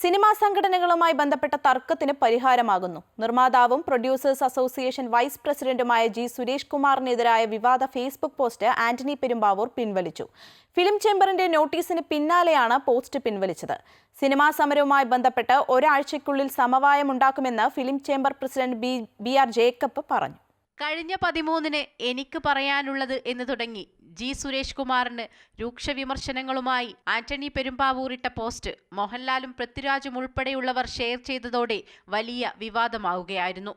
Cinema സംഘടനകളുമായി ബന്ധപ്പെട്ട തർക്കത്തിന് പരിഹാരമാകുന്നു. നിർമ്മാതാവും പ്രൊഡ്യൂസേഴ്സ് അസോസിയേഷൻ വൈസ് പ്രസിഡന്റുമായ ജി സുരേഷ് കുമാറിനെതിരായ വിവാദ ഫേസ്ബുക്ക് പോസ്റ്റ് ആന്റണി പെരുമ്പാവൂർ പിൻവലിച്ചു. ഫിലിം ചേംബറിന്റെ നോട്ടീസിന് പിന്നാലെയാണ് പോസ്റ്റ് പിൻവലിച്ചത്. സിനിമാ സമരവുമായി ബന്ധപ്പെട്ട് ഒരാഴ്ചയ്ക്കുള്ളിൽ സമവായമുണ്ടാക്കുമെന്ന് film chamber president B B R Jacob പറഞ്ഞു. കഴിഞ്ഞ പതിമൂന്നിന് എനിക്ക് പറയാനുള്ളത് എന്ന് തുടങ്ങി. ജി സുരേഷ് കുമാറിന് രൂക്ഷ വിമർശനങ്ങളുമായി ആന്റണി പെരുമ്പാവൂരിട്ട പോസ്റ്റ്. മോഹൻലാലും പൃഥ്വിരാജും ഉൾപ്പെടെയുള്ളവർ ഷെയർ ചെയ്തതോടെ വലിയ വിവാദമാവുകയായിരുന്നു.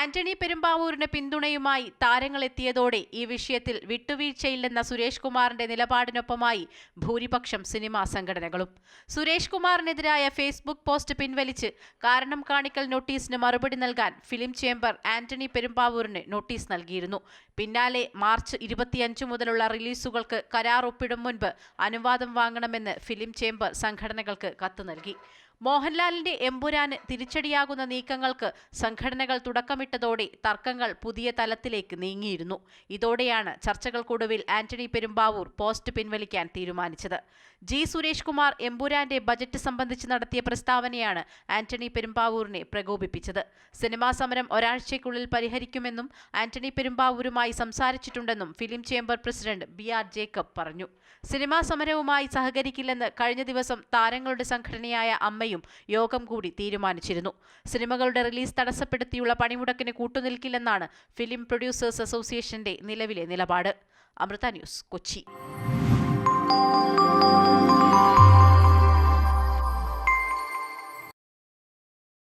ആന്റണി പെരുമ്പാവൂരിന് പിന്തുണയുമായി താരങ്ങളെത്തിയതോടെ ഈ വിഷയത്തിൽ വിട്ടുവീഴ്ചയില്ലെന്ന സുരേഷ് കുമാറിന്റെ നിലപാടിനൊപ്പമായി ഭൂരിപക്ഷം സിനിമാ സംഘടനകളും. സുരേഷ് കുമാറിനെതിരായ ഫേസ്ബുക്ക് പോസ്റ്റ് പിൻവലിച്ച് കാരണം കാണിക്കൽ നോട്ടീസിന് മറുപടി നൽകാൻ ഫിലിം ചേംബർ ആന്റണി പെരുമ്പാവൂരിന് നോട്ടീസ് നൽകിയിരുന്നു. പിന്നാലെ മാർച്ച് ഇരുപത്തിയഞ്ച് മുതലുള്ള റിലീസുകൾക്ക് കരാർ ഒപ്പിടും മുൻപ് അനുവാദം വാങ്ങണമെന്ന് ഫിലിം ചേംബർ സംഘടനകൾക്ക് കത്ത് നൽകി. മോഹൻലാലിന്റെ എമ്പുരാന് തിരിച്ചടിയാകുന്ന നീക്കങ്ങൾക്ക് സംഘടനകൾ തുടക്കമിട്ടതോടെ തർക്കങ്ങൾ പുതിയ തലത്തിലേക്ക് നീങ്ങിയിരുന്നു. ഇതോടെയാണ് ചർച്ചകൾക്കൊടുവിൽ ആന്റണി പെരുമ്പാവൂർ പോസ്റ്റ് പിൻവലിക്കാൻ തീരുമാനിച്ചത്. ജി സുരേഷ് കുമാർ എമ്പുരാന്റെ ബജറ്റ് സംബന്ധിച്ച് നടത്തിയ പ്രസ്താവനയാണ് ആന്റണി പെരുമ്പാവൂരിനെ പ്രകോപിപ്പിച്ചത്. സിനിമാ സമരം ഒരാഴ്ചയ്ക്കുള്ളിൽ പരിഹരിക്കുമെന്നും ആന്റണി പെരുമ്പാവൂരുമായി സംസാരിച്ചിട്ടുണ്ടെന്നും film chamber president B R Jacob പറഞ്ഞു. സിനിമാ സമരവുമായി സഹകരിക്കില്ലെന്ന് കഴിഞ്ഞ ദിവസം താരങ്ങളുടെ സംഘടനയായ അമ്മയും യോഗം കൂടി തീരുമാനിച്ചിരുന്നു. സിനിമകളുടെ റിലീസ് തടസ്സപ്പെടുത്തിയുള്ള പണിമുടക്കിന് കൂട്ടുനിൽക്കില്ലെന്നാണ് ഫിലിം പ്രൊഡ്യൂസേഴ്സ് അസോസിയേഷന്റെ നിലവിലെ നിലപാട്. അമൃത ന്യൂസ് കൊച്ചി.